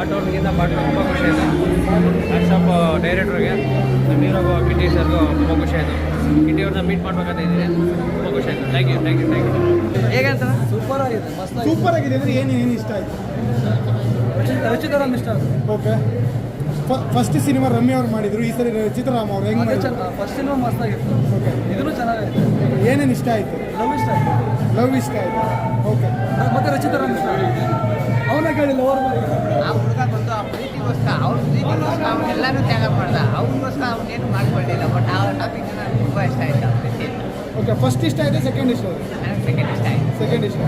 ಅವ್ರಿಗಿಂತ ಪಾರ್ಟ್ ತುಂಬ ಖುಷಿ ಆಯಿತು. ವಾಟ್ಸಪ್ ಡೈರೆಕ್ಟ್ರಿಗೆ ನಮ್ಮ ಹೀರೋ ಕಿಟಿ ಸರ್ಗೂ ತುಂಬ ಖುಷಿ ಆಯಿತು. ಕಿಟಿ ಅವ್ರನ್ನ ಮೀಟ್ ಮಾಡ್ಬೇಕಂತ ಇದ್ದೀನಿ. ತುಂಬ ಖುಷಿ ಆಯಿತು. Thank you thank you thank you ಹೇಗೆ ಅಂತ? ಸೂಪರ್ ಆಗಿದೆ ಮಸ್ತ್ ಸೂಪರ್ ಆಗಿದೆ ಅಂದ್ರೆ ಏನು ಏನು ಇಷ್ಟ ಆಯ್ತು? ರಚಿತಾರಾಮ್ ಇಷ್ಟ ಓಕೆ ಫಸ್ಟ್ ಸಿನಿಮಾ ರಮ್ಯ ಅವ್ರು ಮಾಡಿದ್ರು ಈ ಸರಿ ಚಿತ್ರರಾಮ್ ಅವ್ರು ಹೆಂಗ್ ಫಸ್ಟ್ ಸಿನಿಮಾ ಮಸ್ತ್ ಆಗಿತ್ತು. ಓಕೆ ಇದನ್ನು ಚೆನ್ನಾಗಿತ್ತು ಏನೇನು ಇಷ್ಟ ಆಯ್ತು? ಲವ್ ಇಷ್ಟ ಆಯ್ತು. ಲವ್ ಇಷ್ಟ ಆಯ್ತು. ಓಕೆ ಮತ್ತೆ ರಚಿತರಾಮ್ ಇಷ್ಟ ಅವನ ಕೇಳಿಲ್ಲ ಅವ್ರ ಆ ಹುಡುಗ ಬಂದು ಆ ಪ್ರೀತಿಗೋಸ್ಕರ ಅವ್ರ ಪ್ರೀತಿಗೋಸ್ಕರ ಅವನ್ನೆಲ್ಲನೂ ತ್ಯಾಗ ಮಾಡ್ದ. ಅವನಿಗೋಸ್ಕರ ಅವನೇನು ಮಾಡ್ಕೊಂಡಿಲ್ಲ ಬಟ್ ಆ ಟಾಪಿಕ್ ನನಗೆ ತುಂಬ ಇಷ್ಟ ಆಯ್ತು ಪ್ರೀತಿ. ಓಕೆ ಫಸ್ಟ್ ಇಷ್ಟ ಆಯ್ತು ಸೆಕೆಂಡ್ ಇಷ್ಟ ಆಯ್ತು? ಸೆಕೆಂಡ್ ಇಷ್ಟ ಆಯ್ತು. ಸೆಕೆಂಡ್ ಇಷ್ಟ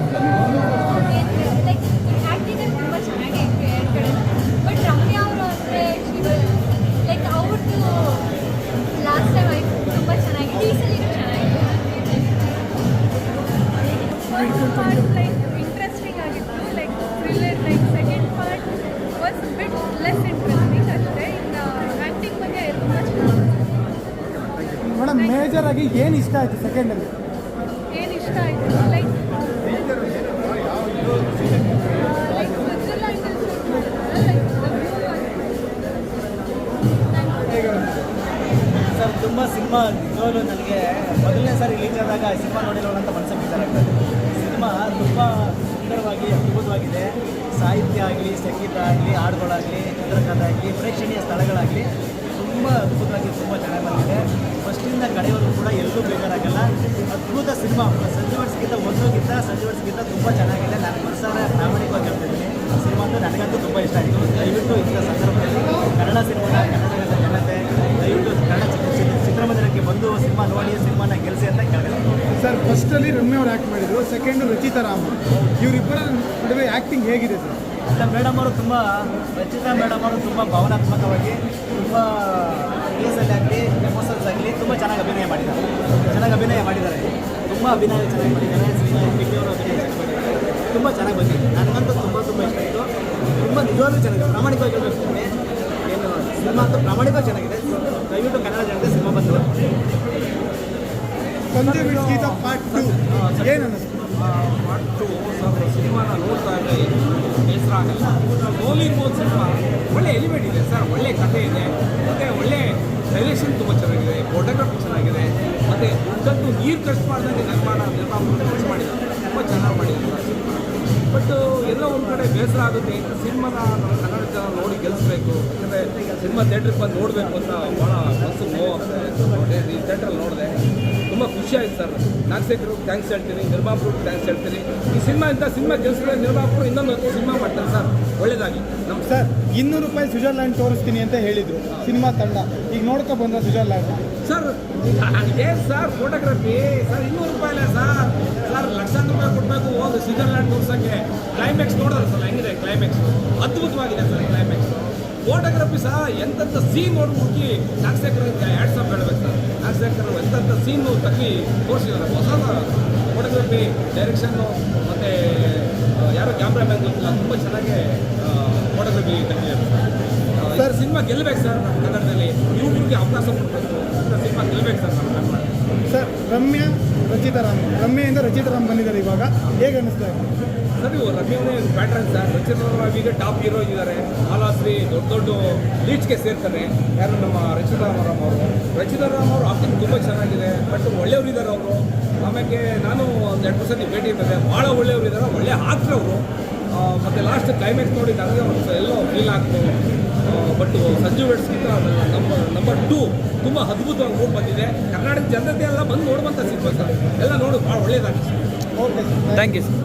ಮೇಡಮ್ ಮೇಜರ್ ಆಗಿ ಏನು ಇಷ್ಟ ಆಯ್ತು ಸೆಕೆಂಡಲ್ಲಿ ಏನು ಇಷ್ಟ ಆಯಿತು? ಲೈಕ್ ಲೈಕ್ ಸರ್ ತುಂಬ ಸಿನಿಮಾ ನಿಜವಾಗ್ಲೂ ನನಗೆ ಮೊದಲನೇ ಸಾರಿ ರಿಲೀಸ್ ಆದಾಗ ಸಿನಿಮಾ ನೋಡಿರೋಣ ಅಂತ ಮನಸ್ಸಿಗೆ ಬೇಜಾರಾಗ್ತದೆ ಸಿನಿಮಾ ತುಂಬ ಸುಂದರವಾಗಿ, ಅದ್ಭುತವಾಗಿದೆ. ಸಾಹಿತ್ಯ ಆಗಲಿ, ಸಂಗೀತ ಆಗಲಿ, ಹಾಡುಗಳಾಗಲಿ, ಚಿತ್ರಕಥೆ ಆಗಲಿ, ಪ್ರೇಕ್ಷಣೀಯ ಸ್ಥಳಗಳಾಗಲಿ ತುಂಬ ಅದ್ಭುತವಾಗಿ ತುಂಬ ಚೆನ್ನಾಗಿ ಬಂದಿದೆ. ಫಸ್ಟಿಂದ ಕಡೆಯವರೆಗೂ ಕೂಡ ಎಲ್ಲೂ ಬೇಜಾರಾಗಲ್ಲ. ಅದ್ಭುತ ಸಿನಿಮಾ, ಸಂಜೆ ವರ್ಷಕ್ಕಿಂತ ಒಂದೋಗಿಂತ ವರ್ಷಕ್ಕಿಂತ ತುಂಬ ಚೆನ್ನಾಗಿದೆ. ನಾನು ಮನಸಾರ ಪ್ರಾಮಾಣಿಕವಾಗಿ ಹೇಳ್ತಿದ್ದೀನಿ. ಸಿನಿಮಾ ಅಂತ ನನಗಂತೂ ತುಂಬ ಇಷ್ಟ ಆಯಿತು ದಯವಿಟ್ಟು ಇಂಥ ಸಂದರ್ಭದಲ್ಲಿ ಕನ್ನಡ ಸಿನಿಮಾ ಕನ್ನಡದ ಜನತೆ ಆ್ಯಕ್ಟ್ ರಚಿತಾ ರಾಮ್. ಇವರಿಬ್ಬರ ನಡುವೆ ಆ್ಯಕ್ಟಿಂಗ್ ಹೇಗಿದೆ ಸರ್? ಇಲ್ಲ ಮೇಡಮ್ ಅವರು ತುಂಬ ರಚಿತಾ ಮೇಡಮ್ ಅವರು ತುಂಬ ಭಾವನಾತ್ಮಕವಾಗಿ ತುಂಬ ಪ್ಲೇಸಲ್ಲಿ ಆಗಲಿ ಎಮೋಷನ್ಸ್ ಆಗಲಿ ತುಂಬ ಚೆನ್ನಾಗಿ ಅಭಿನಯ ಮಾಡಿದ್ದಾರೆ. ಚೆನ್ನಾಗಿ ಅಭಿನಯ ಮಾಡಿದ್ದಾರೆ. ತುಂಬ ಅಭಿನಯ ಚೆನ್ನಾಗಿ ಮಾಡಿದ್ದಾರೆ. ಸಿನಿಮಾ ಅವರು ಅಭಿನಯ ಚೆನ್ನಾಗಿ ಮಾಡಿದ್ದಾರೆ. ತುಂಬ ಚೆನ್ನಾಗಿ ಬಂದಿದೆ. ನನಗಂತೂ ತುಂಬ ತುಂಬ ಇಷ್ಟ ಆಯಿತು. ತುಂಬ ನಿಜವಾಗ್ಲೂ ಚೆನ್ನಾಗಿದೆ. ಪ್ರಾಮಾಣಿಕವಾಗಿ ಹೇಳ್ಬೇಕಂದ್ರೆ ಏನು ಸಿನಿಮಾ ಅಂತೂ ಪ್ರಾಮಾಣಿಕವಾಗಿ ಚೆನ್ನಾಗಿದೆ. ದಯವಿಟ್ಟು ಕನ್ನಡ ಜನತೆ ಸಿನಿಮಾ ಬಂದು ಸಂಜೆ ಪಾರ್ಟ್ ಟು ಏನು ಮತ್ತು ಸ್ವಲ್ಪ ಸಿನಿಮಾನ ನೋಡ್ತಾ ಇದ್ರೆ ಬೇಸರ ಆಗಲ್ಲ ಗೋಲಿಂಗ್ ಸಿನಿಮಾ ಒಳ್ಳೆ ಎಲಿಮೆಂಟ್ ಇದೆ ಸರ್ ಒಳ್ಳೆ ಕಥೆ ಇದೆ ಮತ್ತು ಒಳ್ಳೆ ಡೈರೆಕ್ಷನ್ ತುಂಬ ಚೆನ್ನಾಗಿದೆ ಫೋಟೋಗ್ರಫಿ ಚೆನ್ನಾಗಿದೆ ಮತ್ತು ದುಡ್ಡಂತೂ ನೀರು ಖರ್ಚು ಮಾಡಿದಂಗೆ ನಿರ್ಮಾಣ ನಿರ್ಮಾಣ ಖರ್ಚು ಮಾಡಿದ್ದಾರೆ ತುಂಬ ಚೆನ್ನಾಗಿ ಮಾಡಿದ್ದಾರೆ ಸಿನಿಮಾ ಬಟ್ ಎಲ್ಲ ಒಂದು ಕಡೆ ಬೇಸರ ಆಗುತ್ತೆ ಸಿನಿಮಾನ ನಮ್ಮ ಕನ್ನಡ ಜನ ನೋಡಿ ಗೆಲ್ಲಿಸ್ಬೇಕು ಯಾಕಂದರೆ ಸಿನಿಮಾ ಥಿಯೇಟ್ರಿಗೆ ಬಂದು ನೋಡಬೇಕು ಅಂತ ಭಾಳ ಮನಸ್ಸು ನೋವಾಗ್ತದೆ ನೋಡಿ ಈ ಥಿಯೇಟ್ರಲ್ಲಿ ನೋಡಿದೆ. ತುಂಬ ಖುಷಿ ಆಯ್ತು ಸರ್. ನಾಗಸೇಕರು ಥ್ಯಾಂಕ್ಸ್ ಹೇಳ್ತೀನಿ ನಿರ್ಮಾಪುರಿಗೆ ಥ್ಯಾಂಕ್ಸ್ ಹೇಳ್ತೀನಿ. ಈ ಸಿನಿಮಾ ಇಂಥ ಸಿನಿಮಾ ಗೆಲ್ಸಿದ್ರೆ ನಿರ್ಮಾಪುರು ಇನ್ನೊಂದು ಸಿನಿಮಾ ಮಾಡ್ತಾರೆ ಸರ್. ಒಳ್ಳೇದಾಗಿ ನಮ್ಮ ಸರ್ ಇನ್ನೂರು ರೂಪಾಯಿ ಸ್ವಿಟ್ಜರ್ಲ್ಯಾಂಡ್ ತೋರಿಸ್ತೀನಿ ಅಂತ ಹೇಳಿದರು. ಸಿನಿಮಾ ತಂಡ. ಈಗ ನೋಡ್ಕೊ ಬಂದ ಸ್ವಿಜರ್ಲ್ಯಾಂಡ್ ಸರ್ ಏನು ಸರ್ ಫೋಟೋಗ್ರಫಿ ಸರ್ ಇನ್ನೂರು ರೂಪಾಯಿ ಇಲ್ಲ ಸರ್. ಕೊಡಬೇಕು ಹೋಗಿ ಸ್ವಿಟ್ಜರ್ಲ್ಯಾಂಡ್ ತೋರ್ಸೋಕ್ಕೆ ಕ್ಲೈಮ್ಯಾಕ್ಸ್ ನೋಡಿದ್ರೆ ಸರ್ ಹೆಂಗಿದೆ ಕ್ಲೈಮ್ಯಾಕ್ಸ್ ಅದ್ಭುತವಾಗಿದೆ ಸರ್ ಕ್ಲೈಮ್ಯಾಕ್ಸ್ ಫೋಟೋಗ್ರಫಿ ಸಹ ಎಂತೆಂಥ ಸೀನ್ ನೋಡಿ ಹುಡುಕಿ ನಾಗಶೇಖರ್ಗೆ ಎರಡು ಸಾವಿರ ಹೇಳ್ಬೇಕು ಸರ್. ನಾಗಶೇಖರ್ ಎಂತೆಂಥ ಸೀನು ತಗ್ಗಿ ತೋರಿಸಿದ್ದಾರೆ ಹೊಸ ಫೋಟೋಗ್ರಫಿ ಡೈರೆಕ್ಷನ್ನು ಮತ್ತು ಯಾರೋ ಕ್ಯಾಮ್ರಾಮ್ಯಾನ್ ಗೊತ್ತಿಲ್ಲ ತುಂಬ ಚೆನ್ನಾಗಿ ಫೋಟೋಗ್ರಫಿ ತೆಗೆದಿದ್ದಾರೆ ಸರ್. ಸಿನಿಮಾ ಗೆಲ್ಲಬೇಕು ಸರ್ ನಮ್ಮ ಕನ್ನಡದಲ್ಲಿ. ಯೂಟ್ಯೂಬ್ಗೆ ಅವಕಾಶ ಕೊಡಬೇಕು ಸಿನಿಮಾ ಗೆಲ್ಲಬೇಕು ಸರ್ ನಮ್ಮ ಕನ್ನಡ. ಸರ್ ರಮ್ಯ ರಚಿತಾರಾಮ್. ರಮ್ಯದಿಂದ ರಚಿತಾರಾಮ್ ಬಂದಿದ್ದಾರೆ ಇವಾಗ. ಹೇಗೆ ಅನ್ನಿಸ್ತಾ ಇದೆ? ಸರ್ ಇವು ರಮ್ಯನೇ ಪ್ಯಾಟ್ರನ್ ಸರ್. ರಚಿತಾರಾಮ್ ಈಗ ಟಾಪ್ ಹೀರೋ ಇದ್ದಾರೆ ಮಾಲಾಶ್ರೀ ದೊಡ್ಡ ದೊಡ್ಡ ಲೀಚ್ಗೆ ಸೇರ್ತಾರೆ. ಯಾರು ನಮ್ಮ ರಚಿತಾರಾಮ್ ಅವರು? ರಚಿತಾರಾಮ್ ಅವರು ಆಕ್ಟಿಂಗ್ ತುಂಬ ಚೆನ್ನಾಗಿದೆ. ಬಟ್ ಒಳ್ಳೆಯವರು ಇದ್ದಾರೆ ಅವರು. ಆಮೇಲೆ ನಾನು ಒಂದು ಎರಡು ಸತಿ ಭೇಟಿ ಇರ್ತದೆ ಭಾಳ ಒಳ್ಳೆಯವರು ಇದ್ದಾರೆ. ಒಳ್ಳೆ ಆಕ್ಟ್ರ್ ಅವರು. ಮತ್ತು ಲಾಸ್ಟ್ ಕ್ಲೈಮ್ಯಾಕ್ಸ್ ನೋಡಿ ಒಂದು ಎಲ್ಲೋ ಫೀಲ್ ಆಗ್ತು ಬಟ್ ಸಜ್ಜು ವೆಡ್ಸ್ಗಿಂತ ನಂಬರ್ ನಂಬರ್ ತುಂಬಾ ತುಂಬ ಅದ್ಭುತವಾಗಿ ಮೂಡ್ ಬಂದಿದೆ. ಕರ್ನಾಟಕ ಜನತೆ ಎಲ್ಲ ಬಂದು ನೋಡುವಂಥ ಸಿನಿಮಾ ಸರ್ ಎಲ್ಲ ನೋಡು, ಭಾಳ sir okay thank you sir